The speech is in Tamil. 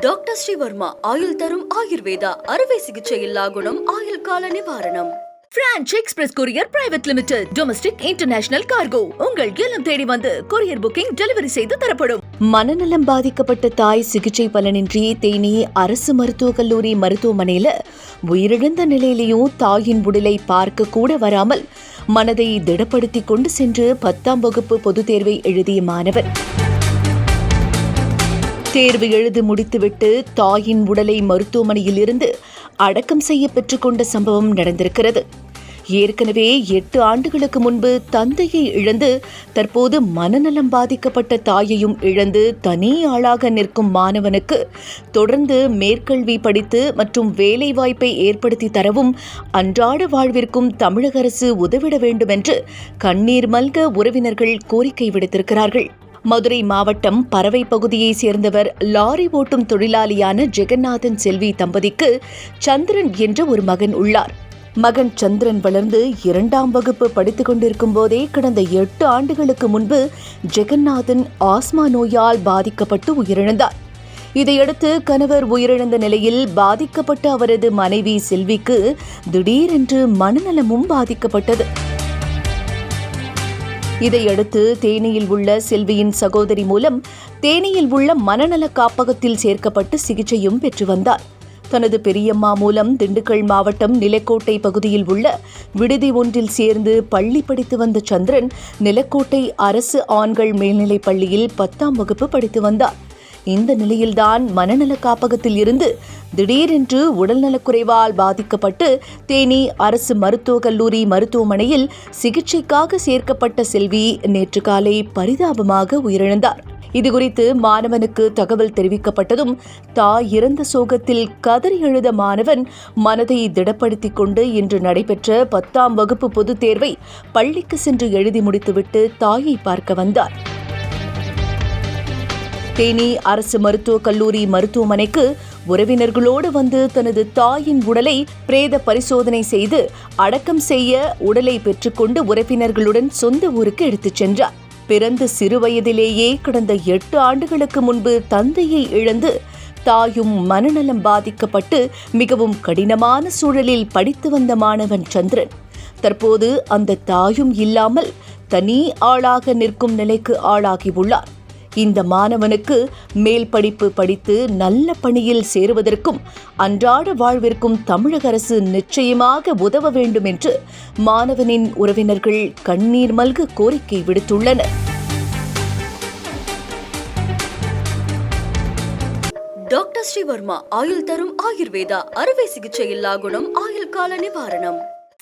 டாக்டர் ஸ்ரீவர்மா ஆயுள் தரும் ஆயுர்வேதா அறுவை சிகிச்சை இல்லா குணம் ஆயுள் கால நிவாரணம். Branch express courier private limited domestic international cargo உங்கள் இல்லம் தேடி வந்து கொரியர் புக்கிங் டெலிவரி செய்து தரப்படும். மனநலம் பாதிக்கப்பட்ட தாய் சிகிச்சை பலனின்றி தேனி அரசு மருத்துவக் கல்லூரி மருத்துவமனையில உயிரிழந்த நிலையிலையும் தாயின் உடலை பார்க்க கூட வராமல் மனதை திடப்படுத்தி கொண்டு சென்று பத்தாம் வகுப்பு பொதுத் தேர்வை எழுதிய மாணவர். தேர்வு எழுதி முடித்துவிட்டு தாயின் உடலை மருத்துவமனையில் இருந்து அடக்கம் செய்ய பெற்றுக்கொண்ட சம்பவம் நடந்திருக்கிறது. ஏற்கனவே எட்டு ஆண்டுகளுக்கு முன்பு தந்தையை இழந்து தற்போது மனநலம் பாதிக்கப்பட்ட தாயையும் இழந்து தனி ஆளாக நிற்கும் மாணவனுக்கு தொடர்ந்து மேற்கல்வி படித்து மற்றும் வேலைவாய்ப்பை ஏற்படுத்தி தரவும் அன்றாட வாழ்விற்கும் தமிழக அரசு உதவிட வேண்டும் என்று கண்ணீர் மல்க உறவினர்கள் கோரிக்கை விடுத்திருக்கிறார்கள். மதுரை மாவட்டம் பறவை பகுதியைச் சேர்ந்தவர் லாரி ஓட்டும் தொழிலாளியான ஜெகநாதன் செல்வி தம்பதிக்கு சந்திரன் என்ற ஒரு மகன் உள்ளார். மகன் சந்திரன் வளர்ந்து இரண்டாம் வகுப்பு படித்துக் கொண்டிருக்கும் போதே கடந்த எட்டு ஆண்டுகளுக்கு முன்பு ஜெகநாதன் ஆஸ்மா நோயால் பாதிக்கப்பட்டு உயிரிழந்தார். இதையடுத்து கணவர் உயிரிழந்த நிலையில் பாதிக்கப்பட்ட அவரது மனைவி செல்விக்கு திடீரென்று மனநலமும் பாதிக்கப்பட்டது. இதையடுத்து தேனியில் உள்ள செல்வியின் சகோதரி மூலம் தேனியில் உள்ள மனநல காப்பகத்தில் சேர்க்கப்பட்டு சிகிச்சையும் பெற்று வந்தார். தனது பெரியம்மா மூலம் திண்டுக்கல் மாவட்டம் நிலக்கோட்டை பகுதியில் உள்ள விடுதி ஒன்றில் சேர்ந்து பள்ளி படித்து வந்த சந்திரன் நிலக்கோட்டை அரசு ஆண்கள் மேல்நிலைப் பள்ளியில் பத்தாம் வகுப்பு படித்து வந்தார். இந்த நிலையில்தான் மனநல காப்பகத்தில் இருந்து திடீரென்று உடல்நலக்குறைவால் பாதிக்கப்பட்டு தேனி அரசு மருத்துவக் கல்லூரி மருத்துவமனையில் சிகிச்சைக்காக சேர்க்கப்பட்ட செல்வி நேற்று காலை பரிதாபமாக உயிரிழந்தார். இதுகுறித்து மாணவனுக்கு தகவல் தெரிவிக்கப்பட்டதும் தாய் இறந்த சோகத்தில் கதறி எழுத மாணவன் மனதை திடப்படுத்திக் கொண்டு இன்று நடைபெற்ற பத்தாம் வகுப்பு பொதுத் தேர்வை பள்ளிக்கு சென்று எழுதி முடித்துவிட்டு தாயை பார்க்க வந்தார். தேனி அரசு மருத்துவக் கல்லூரி மருத்துவமனைக்கு உறவினர்களோடு வந்து தனது தாயின் உடலை பிரேத பரிசோதனை செய்து அடக்கம் செய்ய உடலை பெற்றுக்கொண்டு உறவினர்களுடன் சொந்த ஊருக்கு எடுத்துச் சென்றார். பிறந்த சிறுவயதிலேயே கடந்த எட்டு ஆண்டுகளுக்கு முன்பு தந்தையை இழந்து தாயும் மனநலம் பாதிக்கப்பட்டு மிகவும் கடினமான சூழலில் படித்து வந்த மாணவன் சந்திரன். தற்போது அந்த தாயும் இல்லாமல் தனி ஆளாக நிற்கும் நிலைக்கு ஆளாகியுள்ளார் இந்த மாணவனுக்கு மேல் படிப்பு படித்து நல்ல பணியில் சேருவதற்கும் அன்றாட வாழ்விற்கும் தமிழக அரசு நிச்சயமாக உதவ வேண்டும் என்று மாணவனின் உறவினர்கள் கண்ணீர் மல்க கோரிக்கை விடுத்துள்ளனர். டாக்டர் ஸ்ரீவர்மா ஆயுள் தரும் ஆயுர்வேதா அறுவை சிகிச்சை இல்லா குணம் ஆயுள் கால நிவாரணம்.